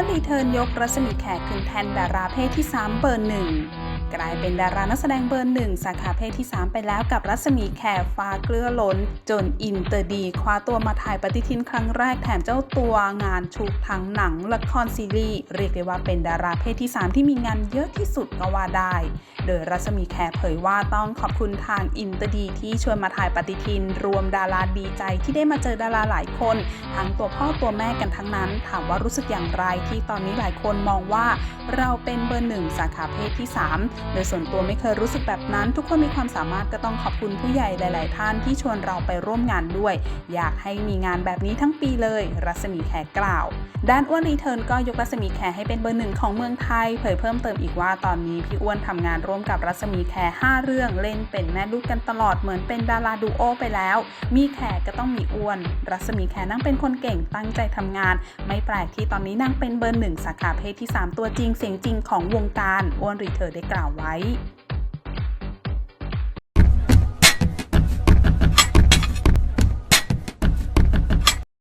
รีเทิร์นยกรัศมีแขกขึ้นแทนดาราเพศที่ 3 เบอร์หนึ่ง กลายเป็นดารานักแสดงเบอร์หนึ่งสาขาเพศที่ 3 ไปแล้วกับรัศมีแขฟ้าเกลือล้น จนอินเตอร์ดีคว้าตัวมาถ่ายปฏิทินครั้งแรกแถมเจ้าตัวงานชุกทั้งหนังละครซีรีส์เรียกได้ว่าเป็นดาราเพศที่ 3 ที่มีงานเยอะที่สุดก็ว่าได้ โดยรัศมีแขเผยว่าต้องขอบคุณทางอินเตอร์ดีที่ชวนมาถ่ายปฏิทิน รวมดาราดีใจที่ได้มาเจอดาราหลายคนทั้งตัวพ่อตัวแม่กันทั้งนั้น ถามว่ารู้สึกอย่างไรที่ตอนนี้หลายคนมองว่าเราเป็นเบอร์หนึ่งสาขาเพศที่ 3 โดยส่วนตัวไม่เคยรู้สึกแบบนั้น ทุกคนมีความสามารถก็ต้องขอบคุณผู้ใหญ่หลาย ๆ ท่านที่ชวนเราไปร่วมงานด้วย อยากให้มีงานแบบนี้ทั้งปีเลย รัศมีแขกกล่าว ด้านอ้วนรีเทิร์นก็ยกรัศมีแขกให้เป็นเบอร์หนึ่งของเมืองไทย เผยเพิ่มเติมอีกว่าตอนนี้พี่อ้วนทำงานร่วมกับรัศมีแขก5เรื่องเล่นเป็นแม่ลูกกันตลอดเหมือนเป็นดาราดูโอไปแล้ว มีแขกก็ต้องมีอ้วน รัศมีแขกนั่งเป็นคนเก่งตั้งใจทำงาน ไม่แปลกที่ตอนนี้นางเป็นเบอร์หนึ่งสาขาเพศที่ 3 ตัวจริงเสียงจริงของวงการอ้วนรีเทอร์ได้กล่าวไว้